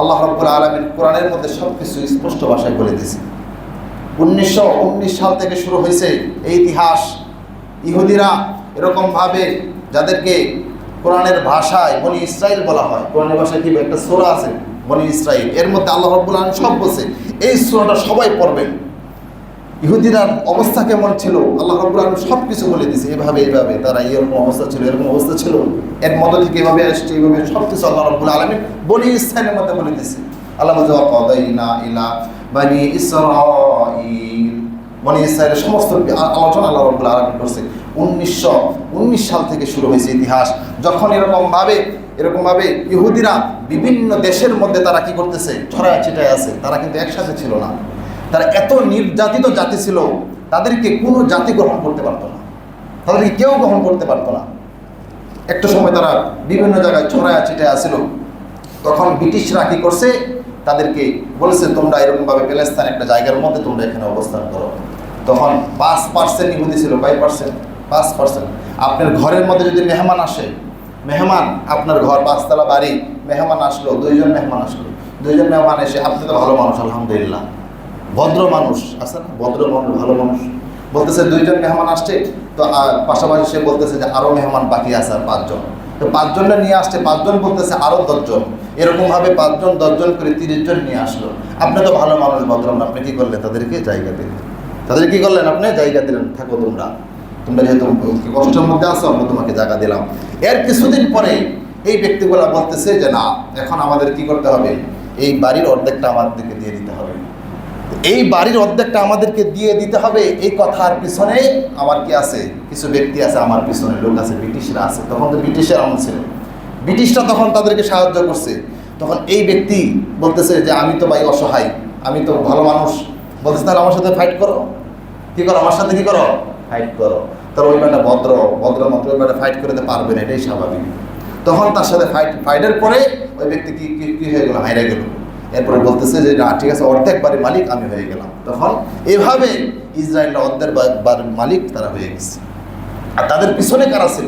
আল্লাহ রব্বুল আলমিন কোরআনের মধ্যে সব কিছু স্পষ্ট ভাষায় বলে দিয়েছে। উনিশশো উনিশ সাল থেকে শুরু হয়েছে এই ইতিহাস। ইহুদিরা এরকমভাবে যাদেরকে কোরআনের ভাষায় বনি ইসরায়েল বলা হয়, কোরআনের ভাষায় কি একটা সোরা আছে? বনি ইসরায়েল এর মধ্যে আল্লাহ রব্বুল আলম সব বলছে। এই সোরাটা সবাই পড়বেন। ইহুদিরার অবস্থা কেমন ছিল? আল্লাহ রব্বুল আলম সব কিছু বলে দিছে এভাবে এইভাবে তারা এরকম অবস্থা ছিল, এরকম অবস্থা ছিল। এর মধ্যে থেকে এভাবে আসছে এইভাবে সব কিছু আল্লাহ রব্বুল আলমী বনি ইসরায়েলের মধ্যে বলে দিছে আল্লাহ বলছে, "ওয়াকাদাইনা ইলা বানি ইসরাঈল। বনি সমস্ত আলোচনা আল্লাহ রব্বুল আলমী করছে। উনিশশো উনিশ সাল থেকে শুরু হয়েছে ইতিহাস। যখন এরকমভাবে এরকমভাবে ইহুদিরা বিভিন্ন দেশের মধ্যে তারা কি করতেছে? ছড়ায় ছিটায় আছে। তারা কিন্তু একসাথে ছিল না। তারা এত নির্যাতিত জাতি ছিল, তাদেরকে কোনো জাতি গ্রহণ করতে পারতো না। তাদেরকে কেউ গ্রহণ করতে পারতো না। একটা সময় তারা বিভিন্ন জায়গায় ছড়ায় ছিটায় আসছিল তখন ব্রিটিশরা কি করছে? তাদেরকে বলেছে, তোমরা এরকমভাবে প্যালেস্তান একটা জায়গার মধ্যে তোমরা এখানে অবস্থান করো। তখন পাঁচ পার্সেন্ট ইহুদি ছিল, কয় পার্সেন্ট পাঁচ পার্সেন্ট আপনার ঘরের মধ্যে যদি মেহমান আসে, মেহমান, আপনার ঘর পাঁচতলা বাড়ি, মেহমান আসলো, দুইজন মেহমান আসলো। দুইজন মেহমান এসে, আপনি তো ভালো মানুষ, আলহামদুলিল্লাহ। ভদ্র মানুষ আছে না ভদ্র মানুষ ভালো মানুষ। বলতেছে দুইজন মেহমান আসছে। তো পাশাপাশি সে বলতেছে যে আরও মেহমান বাকি আছে আর পাঁচজন। তো পাঁচজনটা নিয়ে আসছে পাঁচজন বলতেছে আরও দশজন। এরকমভাবে পাঁচজন দশজন করে তিরিশ জন নিয়ে আসলো। আপনি তো ভালো মানুষ ভদ্র মানুষ, আপনি কি করলেন তাদেরকে জায়গা দিলেন? তাদের কি করলেন আপনি? জায়গা দিলেন থাকো তোমরা। তোমরা যেহেতু কষ্টের মধ্যে আসো আমরা তোমাকে জায়গা দিলাম। এর কিছুদিন পরে এই ব্যক্তিগুলা বলতেছে যে না এখন আমাদের কি করতে হবে? এই বাড়ির অর্ধেকটা আমাদেরকে দিয়ে দিতে হবে। এই বাড়ির অর্ধেকটা আমাদেরকে দিয়ে দিতে হবে। এই কথার পিছনে আমার কি আছে? কিছু ব্যক্তি আছে আমার পিছনে, লোক আছে, ব্রিটিশরা আছে। তখন তো ব্রিটিশের আমল ছিল। ব্রিটিশরা তখন তাদেরকে সাহায্য করছে। তখন এই ব্যক্তি বলতেছে যে, আমি তো ভাই অসহায়, আমি তো ভালো মানুষ। বলতেছে, তাহলে আমার সাথে ফাইট করো। কি করো? আমার সাথে কি করো? ফাইট করো। তার ওই ব্যাটা ভদ্র ভদ্র মাত্র ওই ব্যাটা ফাইট করতে পারবে না, এটাই স্বাভাবিক। তখন তার সাথে ফাইট ফাইটের পরে ওই ব্যক্তি কি কি হয়ে গেলো? হাইরে গেল। এরপরে বলতেছে যে, না, ঠিক আছে, অর্ধেক বাড়ির মালিক আমি হয়ে গেলাম। তখন এভাবে ইসরায়েলটা অর্ধেক বা- বাড়ির মালিক তারা হয়ে গেছে। আর তাদের পিছনে কারা ছিল?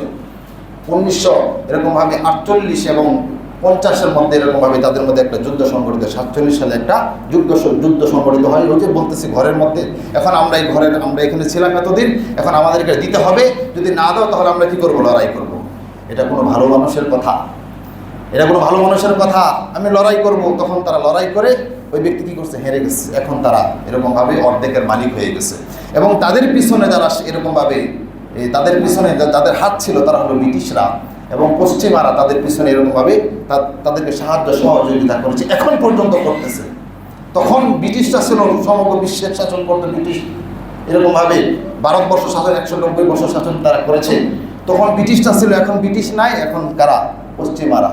উনিশশো এরকমভাবে আটচল্লিশ এবং পঞ্চাশের মধ্যে এরকমভাবে তাদের মধ্যে একটা যুদ্ধ সংগঠিত সাতচল্লিশ সালে একটা যুদ্ধ যুদ্ধ সংগঠিত হয়। ওই যে বলতেছি ঘরের মধ্যে, এখন আমরা এই ঘরের, আমরা এখানে ছিলাম এতদিন, এখন আমাদেরকে দিতে হবে। যদি না দাও, তাহলে আমরা কি করব? লড়াই করব। এটা কোনো ভালো মানুষের কথা। এটা কোনো ভালো মানুষের কথা, আমি লড়াই করব। তখন তারা লড়াই করে ওই ব্যক্তি কী করছে? হেরে গেছে। এখন তারা এরকমভাবে অর্ধেকের মালিক হয়ে গেছে। এবং তাদের পিছনে যারা এরকমভাবে তাদের পিছনে যাদের হাত ছিল তারা হলো ব্রিটিশরা এবং পশ্চিমারা তাদের পিছনে এরকমভাবে তাদেরকে সাহায্য সহযোগিতা করেছে। এখন পর্যন্ত করতেছে। তখন ব্রিটিশরা ছিল সমগ্র বিশ্বের শাসন করতো ব্রিটিশ। এরকমভাবে ভারতবর্ষ শাসন, একশো নব্বই বছর শাসন তারা করেছে। তখন ব্রিটিশরা ছিল, এখন ব্রিটিশ নাই, এখন কারা? পশ্চিমারা।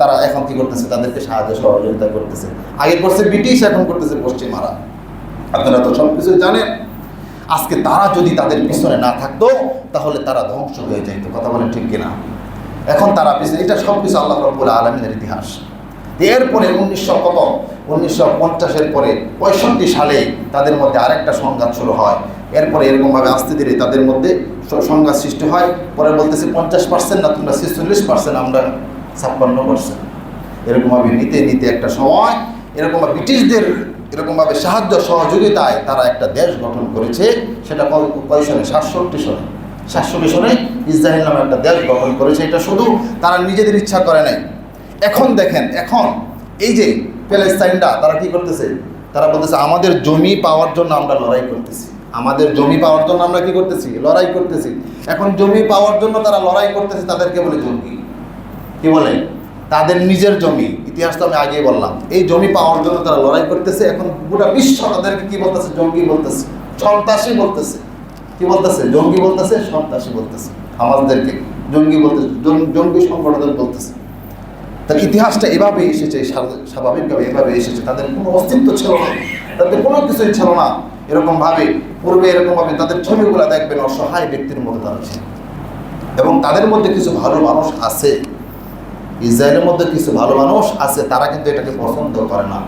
তারা এখন কি করতেছে? তাদেরকে সাহায্য সহযোগিতা করতেছে। আগে করছে ব্রিটিশ এখন করতেছে পশ্চিমারা। আপনারা তো সব কিছু জানেন। আজকে তারা যদি তাদের পিছনে না থাকতো, তাহলে তারা ধ্বংস হয়ে যাইতো। কথা বলেন ঠিক কিনা? এখন তারা পিছনে, এটা সব কিছু আল্লাহ রব্বুল আলমিনের ইতিহাস। এরপরে উনিশশো কত? উনিশশো পঞ্চাশের পরে, পঁয়ষট্টি সালে তাদের মধ্যে আরেকটা সংঘাত শুরু হয়। এরপরে এরকমভাবে আস্তে ধীরে তাদের মধ্যে সংঘাত সৃষ্টি হয়। পরে বলতেছে পঞ্চাশ পার্সেন্ট না তোমরা ছেচল্লিশ পার্সেন্ট আমরা ছাপ্পান্ন পার্সেন্ট এরকমভাবে নিতে নিতে একটা সময় এরকম ব্রিটিশদের এরকমভাবে সাহায্য সহযোগিতায় তারা একটা দেশ গঠন করেছে, সেটা কয় সনে? সাতষট্টি সনে। সাতষট্টি সনে ইসরায়েল নামে একটা দেশ গঠন করেছে। এটা শুধু তারা নিজেদের ইচ্ছা করে নাই। এখন দেখেন, এখন এই যে প্যালেস্তাইনটা তারা কি করতেছে? তারা বলতেছে, আমাদের জমি পাওয়ার জন্য আমরা লড়াই করতেছি। আমাদের জমি পাওয়ার জন্য আমরা কি করতেছি? লড়াই করতেছি। এখন জমি পাওয়ার জন্য তারা লড়াই করতেছে, তাদেরকে বলে জঙ্গি। কি বলে? তাদের নিজের জমি, ইতিহাস তো আমি আগেই বললাম। এই জমি পাওয়ার জন্য তারা লড়াই করতেছে, এখন গোটা বিশ্ব তাদেরকে কি বলতেছে? জঙ্গি বলতেছে, সন্ত্রাসী বলতেছে। কি বলতেছে? জঙ্গি বলতেছে, সন্ত্রাসী বলতেছে। আমাদেরকে জঙ্গি বলতেছে জঙ্গি সংগঠন বলতেছে। তার ইতিহাসটা এভাবে এসেছে স্বাভাবিকভাবে এভাবে এসেছে। তাদের কোনো অস্তিত্ব ছিল না। তাদের কোনো কিছুই ছিল না। এরকমভাবে, পূর্বে এরকমভাবে তাদের ছবিগুলো দেখবেন অসহায় ব্যক্তির মধ্যে তারা ছিল। এবং তাদের মধ্যে কিছু ভালো মানুষ আছে। ইসরায়েলের মধ্যে কিছু ভালো মানুষ আছে, তারা কিন্তু এটাকে পছন্দ করে না।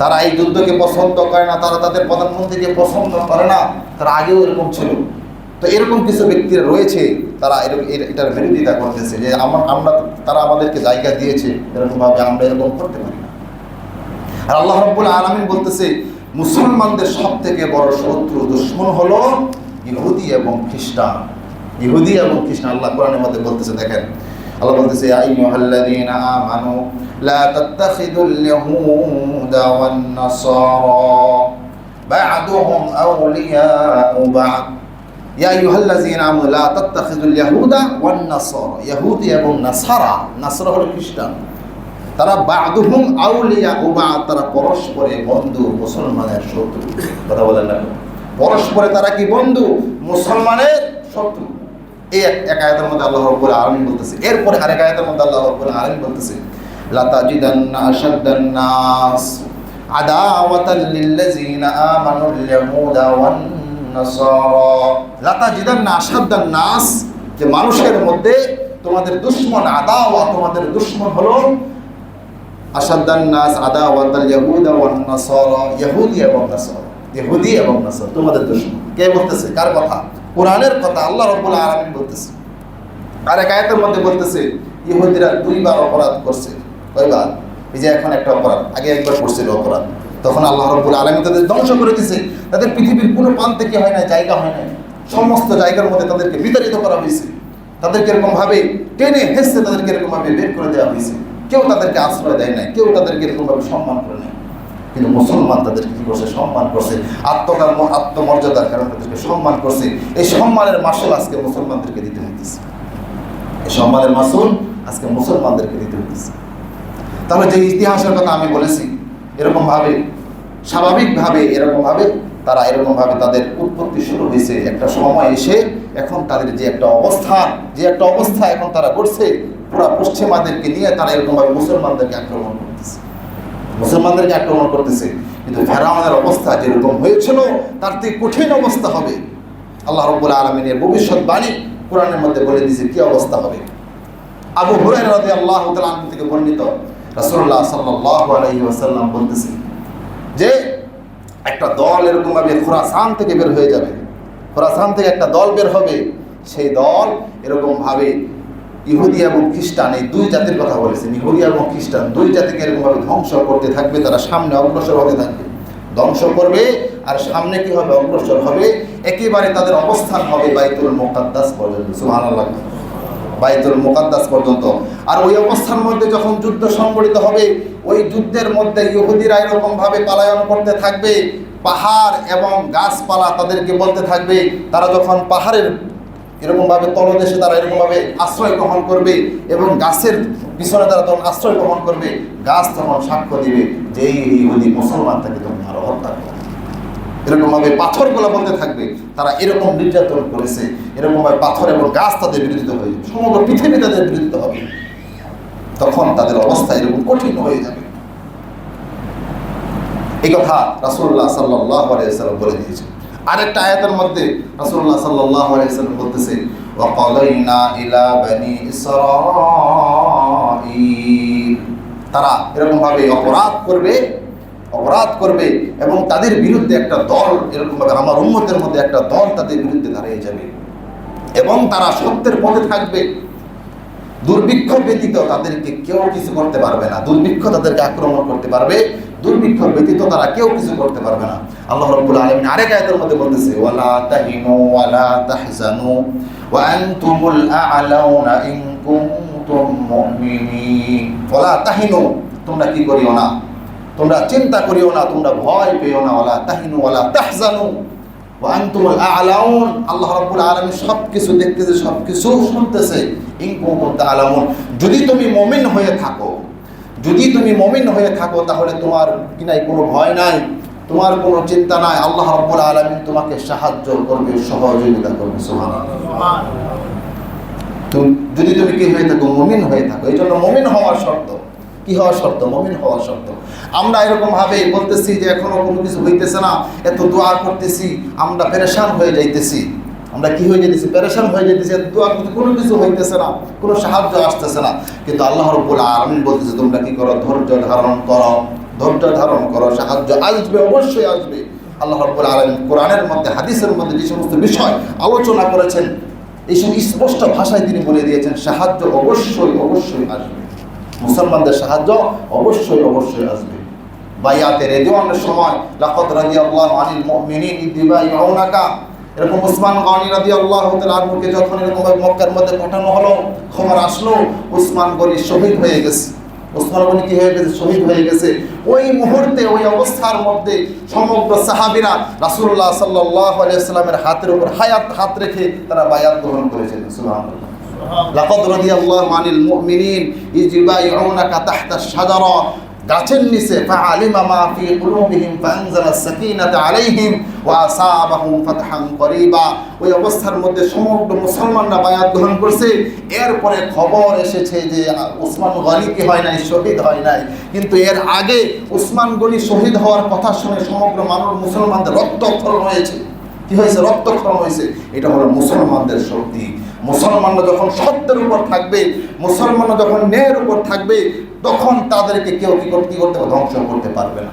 তারা এই যুদ্ধকে পছন্দ করে না, তারা তাদের প্রধানমন্ত্রীকে পছন্দ করে না, তারা আগেও এরকম ছিল। তো এরকম কিছু ব্যক্তিরা রয়েছে, তারা এরকম এটার বিরোধিতা করতেছে যে আমার আমরা, তারা আমাদেরকে জায়গা দিয়েছে, এরকমভাবে আমরা এরকম করতে পারি না। আর আল্লাহ রব্বুল আলমিন বলতেছে, মুসলমানদের সব থেকে বড় শত্রু দুশ্মন হলো ইহুদি এবং খ্রিস্টান। ইহুদি এবং খ্রিস্টান, আল্লাহ কোরআনের মধ্যে বলতেছে, দেখেন আল্লাহ বলতেছে আইয়ুহাল্লাযীনা আমানু, লা তাত্তাখিদুল ইয়াহুদা ওয়ান নাসারা বা'দুহুম আউলিয়াউ বা'দ। ইয়া আইয়ুহাল্লাযীনা আমানু, লা তাত্তাখিদুল ইয়াহুদা ওয়ান নাসারা। ইহুদি এবং নাসারা নাসারা হলো খ্রিস্টান। তারা বাদুহুম আউলিয়া ও বা তারা পরস্পরে বন্ধু, মুসলমানের শত্রু। কথা বলেন না পরস্পরে তারা কি বন্ধু? মুসলমানের শত্রু। এই এক আয়াতের মধ্যে আল্লাহ রব্বুল আলামিন বলতেছে। এরপরে আরেক আয়াতের মধ্যে আল্লাহ রব্বুল আলামিন বলতেছে আদাওয়াতাল ওয়ান নাসারা। যে মানুষের মধ্যে তোমাদের দুশ্মন আদাওয়া, তোমাদের দুশ্মন হলো আসাদ্দান নাস আদা ওয়াতাল ইয়াহুদা ওয়ান নাসারা ইহুদি এবং নাসারা। ইহুদি এবং নাসারা, তোমাদের দুশমন। কে বলতেছে? কার কথা? কোরআনের কথা আল্লাহ রাব্বুল আলামিন বলতেছে। আর এক আয়াতের মধ্যে বলতেছে, ইহুদিরা দুইবার অপরাধ করছে। কয়বার? এই যে এখন একটা অপরাধ, আগে একবার করছিল অপরাধ। তখন আল্লাহ রাব্বুল আলামিন তাদের ধ্বংস করে দিয়েছে তাদের পৃথিবীর কোনো প্রান্তে কি হয় না জায়গা হয় না সমস্ত জায়গার মধ্যে তাদেরকে বিতাড়িত করা হয়েছে। তাদেরকে এরকম ভাবে টেনে হেসে তাদেরকে এরকম ভাবে বের করে দেওয়া হয়েছে। কেউ তাদেরকে আশ্রয় দেয় না কেউ তাদেরকে এরকমভাবে সম্মান করে নেয় কিন্তু মুসলমান তাদেরকে কি করছে? সম্মান করছে। আত্মকর্ম আত্মমর্যাদার কারণে তাদেরকে সম্মান করছে। এই সম্মানের মাসুল আজকে মুসলমানদেরকে দিতে হইতেছে। এই সম্মানের মাসুল আজকে মুসলমানদেরকে দিতে হইতেছে। তাহলে যে ইতিহাসের কথা আমি বলেছি, এরকমভাবে, স্বাভাবিকভাবে এরকমভাবে তারা এরকমভাবে তাদের উৎপত্তি শুরু হয়েছে। একটা সময় এসে এখন তাদের যে একটা অবস্থান যে একটা অবস্থা এখন তারা করছে, পুরা পশ্চিমাদেরকে নিয়ে তারা এরকমভাবে মুসলমানদেরকে আক্রমণ মুসলমানদেরকে আক্রমণ করতেছে। কিন্তু ফেরাউনের অবস্থা যেরকম হয়েছিল, তার থেকে কঠিন অবস্থা হবে। আল্লাহ রব্বুল আলমিনের ভবিষ্যৎবাণী কোরআনের মধ্যে বলে দিয়েছে, কি অবস্থা হবে? আবু হুরাইরা রাদিয়াল্লাহু তাআলা আনহু থেকে বর্ণিত রাসূলুল্লাহ সাল্লাল্লাহু আলাইহি ওয়াসাল্লাম বলতেছে যে, একটা দল এরকম ভাবে খোরাসান থেকে বের হয়ে যাবে। খোরাসান থেকে একটা দল বের হবে। সেই দল এরকম ভাবে ইহুদি এবং খ্রিস্টান এই দুই জাতির কথা বলেছেন ইহুদি এবং খ্রিস্টান দুই জাতিকে এরকম ভাবে ধ্বংস করতে থাকবে, তারা সামনে অগ্রসর হতে থাকবে। ধ্বংস করবে আর সামনে কি হবে? অগ্রসর হবে। একেবারে তাদের অবস্থান হবে বাইতুল মোকাদ্দাস পর্যন্ত। সুবহানাল্লাহ। বাইতুল মোকাদ্দাস পর্যন্ত। আর ওই অবস্থার মধ্যে যখন যুদ্ধ সংগঠিত হবে, ওই যুদ্ধের মধ্যে ইহুদিরা এরকমভাবে পালায়ন করতে থাকবে। পাহাড় এবং গাছপালা তাদেরকে বলতে থাকবে, তারা যখন পাহাড়ের এরকমভাবে তলদেশে তারা এরকমভাবে আশ্রয় গ্রহণ করবে এবং গাছের পিছনে তারা তখন আশ্রয় গ্রহণ করবে, গাছ তখন সাক্ষ্য দিবে যে এই ইহুদি মুসলমান তাকে তখন আরও হত্যা করবে। এরকমভাবে পাথরগুলো বলতে থাকবে, তারা এরকম নির্যাতন করেছে, এরকমভাবে পাথর এবং গাছ তাদের বিরোধিত হয়ে সমগ্র পৃথিবী তাদের বিরোধিত হবে। তখন তাদের অবস্থা এরকম কঠিন হয়ে যাবে। এই কথা রাসুল্লাহ সাল্লাহ বলে দিয়েছেন। আরেকটা আয়াতের মধ্যে রাসূলুল্লাহ সাল্লাল্লাহু আলাইহি সাল্লাম বলতেছে, ওয়াকালাইনা ইলা বানি ইসরাঈল। তারা এরকম ভাবে অপরাধ করবে অপরাধ করবে এবং তাদের বিরুদ্ধে একটা দল এরকম ভাবে আমার উন্মতের মধ্যে একটা দল তাদের বিরুদ্ধে দাঁড়িয়ে যাবে। এবং তারা সত্যের পথে থাকবে। দুর্ভিক্ষ ব্যতীত তাদেরকে কেউ কিছু করতে পারবে না। দুর্ভিক্ষ তাদেরকে আক্রমণ করতে পারবে। দুর্ভিক্ষ ব্যতীত তারা কেউ কিছু করতে পারবে না। আল্লাহ রাব্বুল আলামিন আরেক আয়াতের মধ্যে বলতেছে, ওয়ালা তাহিনু ওয়ালা তাহজানু ওয়া আনতুমুল আ'লাউনা ইন কুনতুম মুমিনিন। ওয়ালা তাহিনু, তোমরা কি করিও না? তোমরা চিন্তা করিও না, তোমরা ভয় পেও না। ওয়ালা তাহিনু ওয়ালা তাহজানু ওয়া আনতুমুল আ'লাউন। আল্লাহ রাব্বুল আলামিন সবকিছু দেখতেছে, সবকিছু শুনতেছে। ইন কুনতুম তা'লামুন, যদি তুমি মুমিন হয়ে থাকো যদি তুমি মমিন হয়ে থাকো, তাহলে তোমার কি নাই, কোনো ভয় নাই, তোমার কোনো চিন্তা নাই। আল্লাহ রাব্বুল আলামিন তোমাকে সাহায্য করবে, সহযোগিতা করবে তুমি, যদি তুমি কি হয়ে থাকো, মমিন হয়ে থাকো, এই জন্য মমিন হওয়ার শর্ত। কি হওয়ার শর্ত? মমিন হওয়ার শর্ত। আমরা এরকম ভাবে বলতেছি যে, এখনও কোনো কিছু হইতেছে না, এত দোয়া করতেছি, আমরা পেরেশান হয়ে যাইতেছি। আমরা কি হয়ে যেতেছি? পেরেশান হয়ে যেতেছি। দোয়া করতে কোনো কিছু হইতেছে না, কোনো সাহায্য আসতেছে না। কিন্তু আল্লাহ রব্বুল আলামিন বলতেছে, তোমরা কি করো? ধৈর্য ধারণ করো। ধৈর্য ধারণ করো। সাহায্য আসবে, অবশ্যই আসবে। আল্লাহ রব্বুল আলামিন কোরআনের মধ্যে, হাদিসের মধ্যে যে সমস্ত বিষয় আলোচনা করেছেন, এইসব স্পষ্ট ভাষায় তিনি বলে দিয়েছেন, সাহায্য অবশ্যই অবশ্যই আসবে। মুসলমানদের সাহায্য অবশ্যই অবশ্যই আসবে। বাইয়াতে রেদিওয়ানের সময়, লাকাদ রাদিয়াল্লাহু আনিল মুমিনিন ইদ্দিবাইউনাকা এরকম উসমান গনি রাদিয়াল্লাহু তাআলা আনহুকে যখন এরকম মক্কার মধ্যে পাঠানো হলো, খবর আসলো, উসমান গনি শহীদ হয়ে গেছে। উসমান গনি কি হয়ে গেছে? শহীদ হয়ে গেছে। ওই মুহূর্তে, ওই অবস্থার মধ্যে সমগ্র সাহাবীরা রাসূলুল্লাহ সাল্লাল্লাহু আলাইহি হাতের উপর হায়াত হাত রেখে তারা বায়াত গ্রহণ করেছিলেন তাহতা আশ-শাজারা গাছের নিচে, ফাআলিমা মা ফি কুলুবিহিম ফাআনজালা সাকিনাতা আলাইহিম ওয়া আসাবাহুম ফাতহান করিবা। ওই অবস্থার মধ্যে সমগ্র মুসলমানরা বায়াত গ্রহণ করছে। এরপরে খবর এসেছে যে উসমান গনি কি হয় নাই, শহীদ হয় নাই। কিন্তু এর আগে উসমান গনি শহীদ হওয়ার কথা শুনে সমগ্র মানব মুসলমানদের রক্তক্ষরণ হয়েছে। কি হয়েছে? রক্তক্ষরণ হয়েছে। এটা হলো মুসলমানদের শক্তি মুসলমানরা যখন সত্যের উপর থাকবে, মুসলমানরা যখন ন্যায়ের উপর থাকবে, তখন তাদেরকে কেউ কি করতে কি করতে ধ্বংস করতে পারবে না।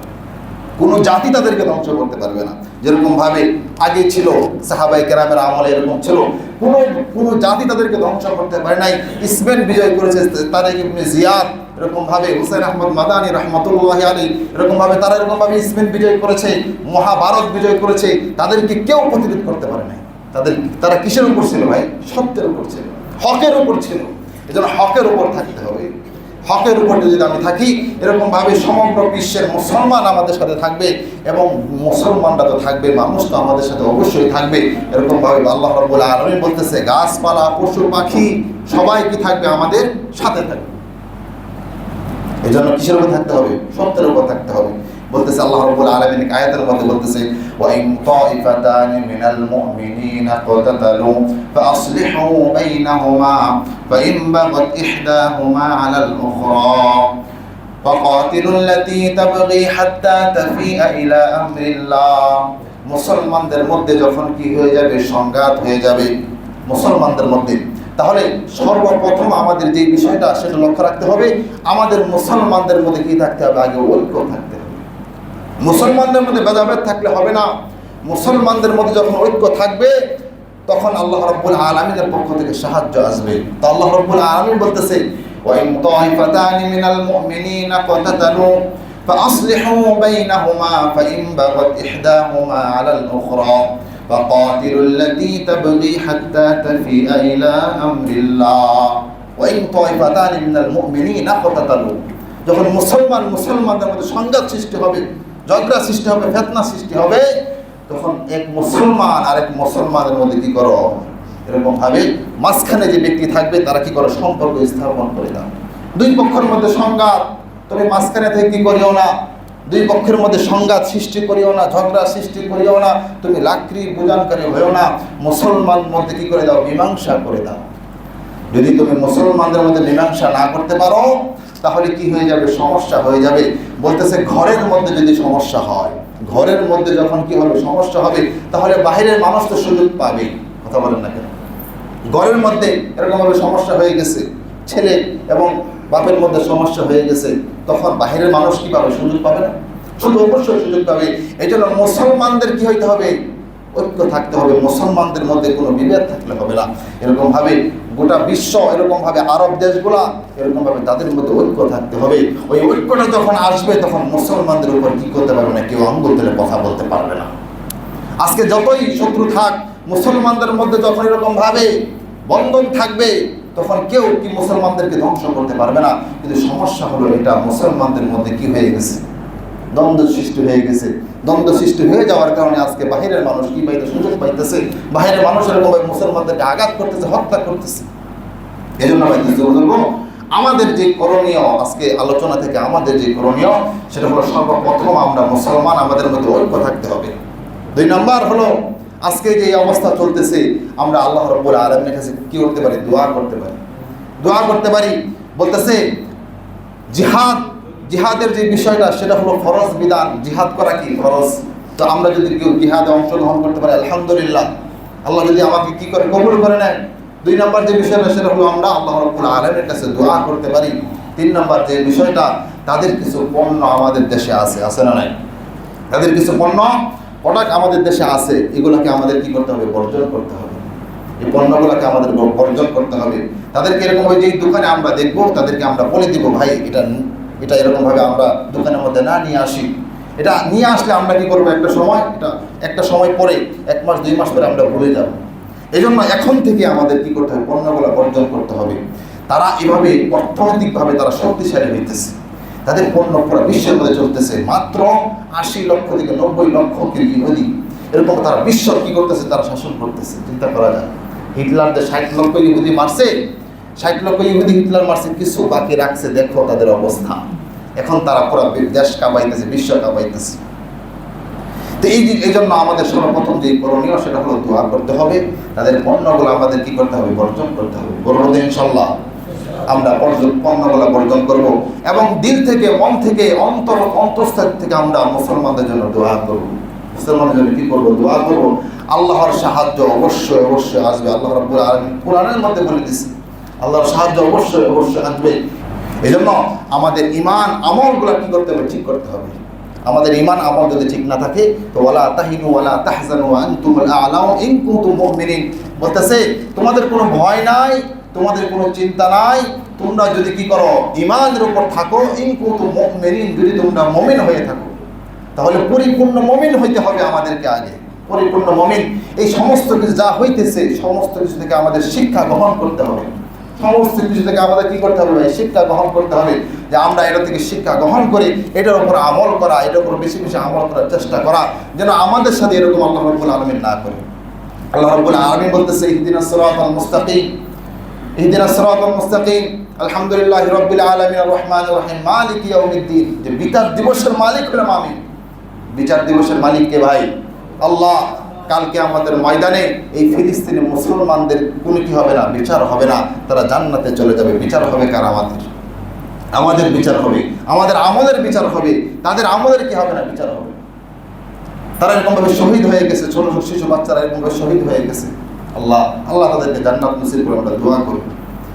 কোনো জাতি তাদেরকে ধ্বংস করতে পারবে না। যেরকম ভাবে আগে ছিল সাহাবাই কেরামের আমলে এরকম ছিল, কোনো কোনো জাতি তাদেরকে ধ্বংস করতে পারে নাই। স্পেন বিজয় করেছে, তারেক ইবনে জিয়াদ এরকম ভাবে হুসেন আহমদ মাদানী রহমতুল্লাহ আলী এরকম ভাবে তারা এরকম ভাবে স্পেন বিজয় করেছে, মহাভারত বিজয় করেছে, তাদেরকে কেউ প্রতিরোধ করতে পারে নাই। তাদের তারা কিসের উপর ছিল ভাই? সত্যের উপর ছিল। হকের উপর ছিল। এজন্য হকের উপর থাকতে হবে। হকের উপর যদি আমি থাকি এরকম ভাবে সমগ্র বিশ্বের মুসলমান আমাদের সাথে থাকবে এবং মুসলমানরা তো থাকবে, মানুষ তো আমাদের সাথে অবশ্যই থাকবে। এরকম ভাবে আল্লাহ রব্বুল আলমী বলতেছে, গাছপালা, পশু, পাখি, সবাই কি থাকবে আমাদের সাথে থাকবে। এই জন্য কিসের উপর থাকতে হবে? সত্যের উপর থাকতে হবে। বলতেছে আল্লাহ রাব্বুল আলামিন আয়াতের মধ্যে বলতেছে ওয়া ইন তাইফাতানি মিনাল মুমিনিনা قتتلوا فأصلحوا بينهما فإن بغت إحداهما على الأخرى فقاتلوا التي تبغي حتى تفيء إلى أمر الله মুসলমানদের মধ্যে যখন কি হয়ে যাবে সংঘাত হয়ে যাবে মুসলমানদের মধ্যে তাহলে সর্বপ্রথম আমাদের যে বিষয়টা সেটা লক্ষ্য রাখতে হবে আমাদের মুসলমানদের মধ্যে কি থাকতে হবে আগে ঐক্য থাকতে হবে মুসলমানদের মধ্যে ভেদাভেদ থাকলে হবে না মুসলমানদের মধ্যে যখন ঐক্য থাকবে তখন আল্লাহ রব্বুল আলমিনের পক্ষ থেকে সাহায্য আসবে তো আল্লাহ রব্বুল আলমিন বলতেছে وإن طائفتان من المؤمنين اقتتلوا فأصلحوا بينهما فإن بغت إحداهما على الأخرى فقاتلوا التي تبغي حتى تفيء إلى أمر الله وإن طائفتان من المؤمنين اقتتلوا যখন মুসলমান মুসলমানদের মধ্যে সংঘাত সৃষ্টি হবে ঝগড়া সৃষ্টি হবে, ফেতনা সৃষ্টি হবে, তখন এক মুসলমান আর এক মুসলমানের মধ্যে কি করো? এরকম ভাবে মাঝখানে যে ব্যক্তি থাকবে, তারা কি করো? সম্পর্ক স্থাপন করে দাও। দুই পক্ষের মধ্যে সংঘাত তুমি মাঝখানে থেকে কি করিও না? দুই পক্ষের মধ্যে সংঘাত সৃষ্টি করিও না, ঝগড়া সৃষ্টি করিও না, তুমি লাকড়ি বুজানকারী হয়েও না, মুসলমান মধ্যে কি করে দাও? মীমাংসা করে দাও। যদি তুমি মুসলমানদের মধ্যে মীমাংসা না করতে পারো তাহলে কি হয়ে যাবে? সমস্যা হয়ে যাবে। বলতেছে, ঘরের মধ্যে যদি সমস্যা হয়, ঘরের মধ্যে যখন কি হবে? সমস্যা হবে, তাহলে বাইরের মানুষ তো সুযোগ পাবে কথা বলেন না কেন? ঘরের মধ্যে এরকমভাবে সমস্যা হয়ে গেছে, ছেলে এবং বাপের মধ্যে সমস্যা হয়ে গেছে, তখন বাহিরের মানুষ কি পাবে? সুযোগ পাবে না? শুধু অবশ্যই সুযোগ পাবে। এই জন্য মুসলমানদের কি হইতে হবে? ঐক্য থাকতে হবে, মুসলমানদের মধ্যে কোনো বিভেদ থাকলে হবে না। এরকম ভাবে গোটা বিশ্ব এরকম ভাবে আরব দেশগুলা এরকম ভাবে তাদের মধ্যে ঐক্য থাকতে হবে। ওই ঐক্যটা যখন আসবে, তখন মুসলমানদের উপর কি করতে পারবে না, কেউ আঙ্গুল তুলে কথা বলতে পারবে না। আজকে যতই শত্রু থাক, মুসলমানদের মধ্যে যখন এরকম ভাবে বন্ধন থাকবে, তখন কেউ কি মুসলমানদেরকে ধ্বংস করতে পারবে না। কিন্তু সমস্যা হলো এটা, মুসলমানদের মধ্যে কি হয়ে গেছে? দ্বন্দ্ব সৃষ্টি হয়ে গেছে। দ্বন্দ্ব সৃষ্টি হয়ে যাওয়ার কারণে আজকে বাহিরের মানুষ কি পাইতে সুযোগ পাইতেছে? বাহিরের মানুষ এরকম ভাবে মুসলমানদেরকে আঘাত করতেছে, হত্যা করতেছে। এই জন্য পাইতেছে বলব আমাদের যে করণীয় আজকে আলোচনা থেকে, আমাদের যে করণীয়, সেটা হলো সর্বপ্রথম আমরা মুসলমান, আমাদের মধ্যে ঐক্য থাকতে হবে। দুই নম্বর হলো, আজকে যে অবস্থা চলতেছে, আমরা আল্লাহ রব্বুল আলমের কাছে কি করতে পারি? দোয়া করতে পারি। দোয়া করতে পারি। বলতেছে, জিহাদ জিহাদের যে বিষয়টা, সেটা হলো ফরজ বিধান। জিহাদ করা কি ফরজ? তো আমরা যদি কেউ জিহাদে অংশগ্রহণ করতে পারি, আলহামদুলিল্লাহ। আল্লাহ যদি আমাকে কি করে কবুল করে নেয়? দুই নম্বর যে বিষয়টা, সেটা হলো আমরা আল্লাহ রব্বুল আলমের কাছে দোয়া করতে পারি। তিন নম্বর যে বিষয়টা, তাদের কিছু পণ্য আমাদের দেশে আছে আছে না নাই? তাদের কিছু পণ্য প্রোডাক্ট আমাদের দেশে আছে। এগুলোকে আমাদের কি করতে হবে? বর্জন করতে হবে। এই পণ্যগুলোকে আমাদের বর্জন করতে হবে। তাদেরকে এরকম ওই যে দোকানে আমরা দেখব, তাদেরকে আমরা বলে দিব, ভাই, এটা এটা এরকমভাবে আমরা দোকানের মধ্যে না নিয়ে আসি। এটা নিয়ে আসলে আমরা কি করব? একটা সময়, এটা একটা সময় পরে, এক মাস, দুই মাস পরে আমরা ভুলে যাব। এই জন্য এখন থেকে আমাদের কি করতে হবে? পণ্যগুলো বর্জন করতে হবে। তারা এভাবে অর্থনৈতিকভাবে তারা শক্তিশালী হইতেছে। তাদের পণ্য পুরো বিশ্বের মধ্যে চলতেছে। মাত্র আশি লক্ষ থেকে নব্বই লক্ষ ইহুদি এরকম তারা বিশ্ব কি করতেছে? তারা শাসন করতেছে। চিন্তা করা যায়। হিটলার যে ষাট লক্ষ ইহুদি মারছে। ষাট লক্ষ ইহুদি হিটলার মারছে, কিছু বাকি রাখছে, দেখো তাদের অবস্থা। এখন তারা পুরো দেশ কাঁপাইতেছে, বিশ্ব কাঁপাইতেছে। তো এই এই জন্য আমাদের সর্বপ্রথম যে করণীয়, সেটা হলো দোয়া করতে হবে। তাদের পণ্যগুলো আমাদের কি করতে হবে? বর্জন করতে হবে। বলব ইনশাল্লাহ, আমরা বর্জন পণ্যগুলো বর্জন করব। এবং দিল থেকে, মন থেকে, অন্তর, অন্তঃস্থল থেকে আমরা মুসলমানদের জন্য দোয়া করব। মুসলমানদের জন্য কি করব? দোয়া করব। আল্লাহর সাহায্য অবশ্যই অবশ্যই আসবে। আল্লাহ রাব্বুল আলামিন কোরআনের মধ্যে বলে দিছে আল্লাহর সাহায্য অবশ্যই অবশ্যই আসবে এই জন্য আমাদের ইমান আমলগুলো কি করতে হবে? ঠিক করতে হবে। আমাদের ইমান আমল যদি ঠিক না থাকে, তো ওয়ালা তাহিনু ওয়ালা তাহজানু ওয়া আনতুম আলাউ ইন কুনতুম মুমিনিন। বলতেছে, তোমাদের কোনো ভয় নাই, তোমাদের কোনো চিন্তা নাই, তোমরা যদি কি করো ইমানের উপর থাকো, ইন কুনতুম মুমিনিন, যদি তোমরা মুমিন হয়ে থাকো, তাহলে পরিপূর্ণ মমিন হইতে হবে আমাদেরকে আগে। পরিপূর্ণ মমিন, এই সমস্ত কিছু যা হইতেছে, সমস্ত কিছু থেকে আমাদের শিক্ষা গ্রহণ করতে হবে। সমস্ত কিছু থেকে আমাদের কি করতে হবে শিক্ষা গ্রহণ করতে হবে। যে আমরা এটা থেকে শিক্ষা গ্রহণ করে, এটার উপর আমল করা, এটার উপর বেশি বেশি আমল করার চেষ্টা করা, যেন আমাদের সাথে এরকম আল্লাহ রব্বুল আলমিন না করে। আল্লাহ রব্বুল আলমিন বলতেছে, ইহদিন সিরাতাল মুস্তাকিম। ইহদিন সিরাতাল মুস্তাকিম। আলহামদুলিল্লাহ রব্বিল আলামিন রহমান রহিম, মালিক ইয়াউমিদ্দিন। যে বিচার দিবসের মালিক হলাম আমি। বিচার দিবসের মালিক কে ভাই? আল্লাহ। কালকে আমাদের ময়দানে এই ফিলিস্তিনি মুসলমানদের কোনো কি হবে না, বিচার হবে না, তারা জান্নাতে চলে যাবে। বিচার হবে কার আমাদের? আমাদের বিচার হবে। আমাদের আমলের বিচার হবে। তাদের আমলের কি হবে না? বিচার হবে। তারা এরকমভাবে শহীদ হয়ে গেছে, ছোট ছোট শিশু বাচ্চারা এরকমভাবে শহীদ হয়ে গেছে। আল্লাহ আল্লাহ তাদেরকে জান্নাত নসিব করে আমরা দোয়া করি।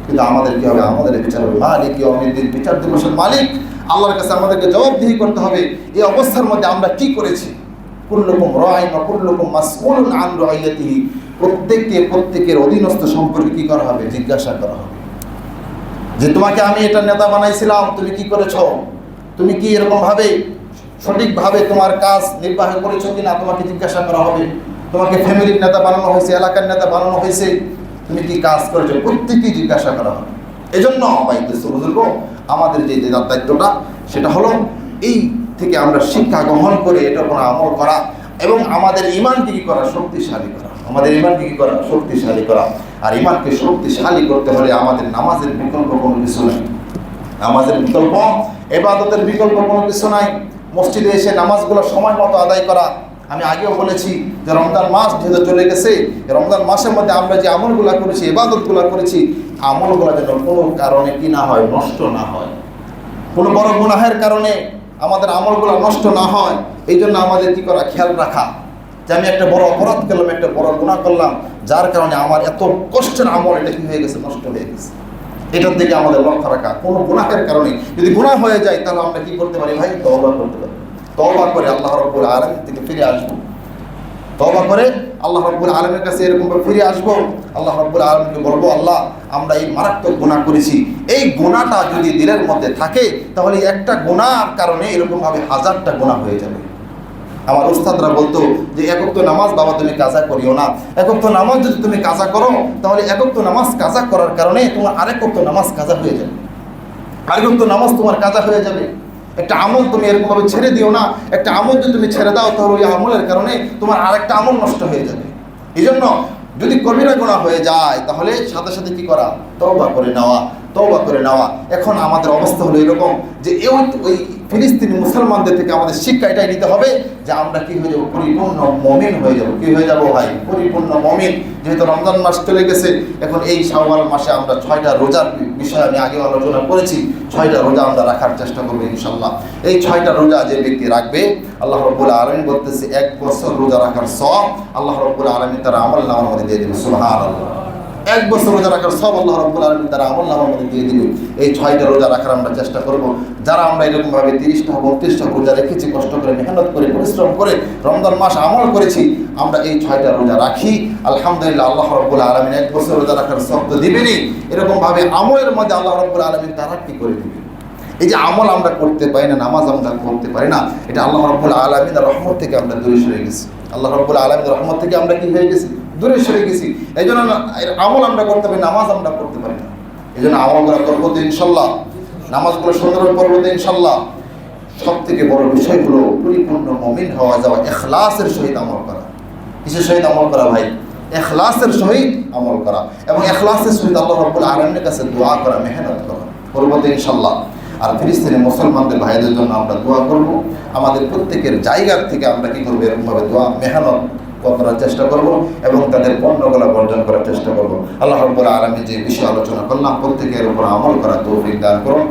কিন্তু আমাদের কি হবে? আমাদের বিচার হবে। মালিক অমিদিন বিচার দিবসের মালিক। আল্লাহর কাছে আমাদেরকে জবাবদিহি করতে হবে। এই অবস্থার মধ্যে আমরা কি করেছি? কুল্লুকুম রায় বা কুল্লুকুম মাসউলুন আন রাইয়াতিহি। প্রত্যেককে, প্রত্যেকের অধীনস্থ সম্পর্কে কি করা হবে? জিজ্ঞাসা করা হবে। যে তোমাকে আমি এটা নেতা বানাইছিলাম, তুমি কি করেছ? তুমি কি এরকম ভাবে সঠিকভাবে তোমার কাজ নির্বাহ করেছ কিনা? তোমাকে জিজ্ঞাসা করা হবে। তোমাকে ফ্যামিলির নেতা বানানো হয়েছে, এলাকার নেতা বানানো হয়েছে। তুমি কি কাজ করেছ? প্রত্যেকেই জিজ্ঞাসা করা হবে। এজন্য আমাদের যে দায়িত্বটা, সেটা হলো এই থেকে আমরা শিক্ষা গ্রহণ করে এটার উপর আমল করা এবং আমাদের ইমানকে কি করা? শক্তিশালী করা। আমাদের ইমানকে কি করা? শক্তিশালী করা। আর ইমানকে শক্তিশালী করতে হলে আমাদের নামাজের বিকল্প কোনো কিছু নেই। নামাজের বিকল্প, এবাদতের বিকল্প কোনো কিছু নাই। মসজিদে এসে নামাজগুলো সময় মতো আদায় করা। আমি আগেও বলেছি যে রমজান মাস যেহেতু চলে গেছে রমজান মাসের মধ্যে আমরা যে আমলগুলো করেছি, এবাদতগুলো করেছি, আমলগুলো যেন কোনো কারণে কি না হয়, নষ্ট না হয়। কোনো বড় গুনাহের কারণে আমাদের আমলগুলো নষ্ট না হয় এই জন্য আমাদের কী করা, খেয়াল রাখা। যে আমি একটা বড় অপরাধ করলাম, একটা বড় গুণা করলাম, যার কারণে আমার এত কষ্টের আমল, এটা কী হয়ে গেছে, নষ্ট হয়ে গেছে। এটার দিকে আমাদের লক্ষ্য রাখা। কোনো গুণাহের কারণে যদি গুণা হয়ে যায়, তাহলে আমরা কী করতে পারি ভাই? তবা করতে পারি। তবা করে আল্লাহ রব্বুল আরাম থেকে ফিরে আসব। তওবা করে আল্লাহ রব্বুল আলমের কাছে এরকমভাবে ফিরে আসব। আল্লাহ রব্বুল আলমকে বলব, আল্লাহ, আমরা এই মারাত্মক গোনা করেছি। এই গোনাটা যদি দিলের মধ্যে থাকে, তাহলে একটা গুণার কারণে এরকমভাবে হাজারটা গোনা হয়ে যাবে। আমার ওস্তাদরা বলতো যে একক তো নামাজ বাবা তুমি কাজা করিও না। একক তো নামাজ যদি তুমি কাজা করো, তাহলে একক তো নামাজ কাজা করার কারণে তোমার আরেক তো নামাজ কাজা হয়ে যাবে। আরেক তো নামাজ তোমার কাজা হয়ে যাবে। একটা আমল তুমি এরকমভাবে ছেড়ে দিও না, একটা আমল যদি তুমি ছেড়ে দাও, তাহলে ওই আমলের কারণে তোমার আরেকটা আমল নষ্ট হয়ে যাবে। এই জন্য যদি কবিরা গোনা হয়ে যায়, তাহলে সাথে সাথে কি করা? তওবা করে নেওয়া, তওবা করে নেওয়া। এখন আমাদের অবস্থা হলো এরকম যে ওই ফিলিস্তিনি মুসলমানদের থেকে আমাদের শিক্ষা এটাই নিতে হবে যে আমরা কি হয়ে যাব? পরিপূর্ণ মমিন হয়ে যাব। কি হয়ে যাব ভাই? পরিপূর্ণ মমিন। যেহেতু রমজান মাস চলে গেছে, এখন এই শাওয়াল মাসে আমরা ছয়টা রোজার বিষয়ে আমি আগে আলোচনা করেছি। ছয়টা রোজা আমরা রাখার চেষ্টা করব ইনশাল্লাহ এই ছয়টা রোজা যে ব্যক্তি রাখবে, আল্লাহ রব্বুল আলমী বলতেছে, এক বছর রোজা রাখার সব আল্লাহ রব্বুল আলমী তারা আমল নামার মধ্যে দিয়ে দেবে। সুহান আল্লাহ এক বছর রোজা রাখার সব আল্লাহ রব্বুল আলমিন তারা আমল নাম আমাদের দিয়ে দিবে এই ছয়টা রোজা রাখার আমরা চেষ্টা করব। যারা আমরা এরকমভাবে তিরিশটা, বত্রিশটা রোজা রেখেছি, কষ্ট করে, মেহনত করে, পরিশ্রম করে, রমজান মাস আমল করেছি, আমরা এই ছয়টা রোজা রাখি। আলহামদুলিল্লাহ আল্লাহ রব্বুল আলমিন এক বছর রোজা রাখার শব্দ দিবেনি এরকমভাবে আমলের মধ্যে আল্লাহ রব্বুল আলমিন তারা কি করে দিবে এই যে আমল আমরা করতে পারি না, নামাজ আমরা করতে পারি না, এটা আল্লাহ রব্বুল আলমিনের রহমত থেকে আমরা দূরে সরে গেছি। আল্লাহ রব্বুল আলমিনের রহমত থেকে আমরা কি হয়ে গেছি? দূরে সরে গেছি। এই জন্য আমল আমরা করতে পারি, নামাজ আমরা করতে পারি না। এই জন্য আমল করা করব তো ইনশাল্লাহ নামাজগুলো সুন্দর করব তো ইনশাল্লাহ সব থেকে বড় বিষয় হলো পরিপূর্ণ মমিন হওয়া যাওয়া, এখলাসের সহিত আমল করা। কিসের সহিত আমল করা ভাই? এখলাসের সহিত আমল করা। এবং এখলাসের সহিত আল্লাহ রব্বুল আলমের কাছে দোয়া করা, মেহনত করা। করব তো ইনশাল্লাহ আর ফিলিস্তিনের মুসলমানদের ভাইদের জন্য আমরা দোয়া করব। আমাদের প্রত্যেকের জায়গার থেকে আমরা কী করব? এরকমভাবে দোয়া, মেহনত করার চেষ্টা করব এবং তাদের পণ্যগুলা বর্জন করার চেষ্টা করব। আল্লাহ আর আমি যে বিষয়ে আলোচনা করলাম, প্রত্যেকের উপর আমল করা তো দান করুন।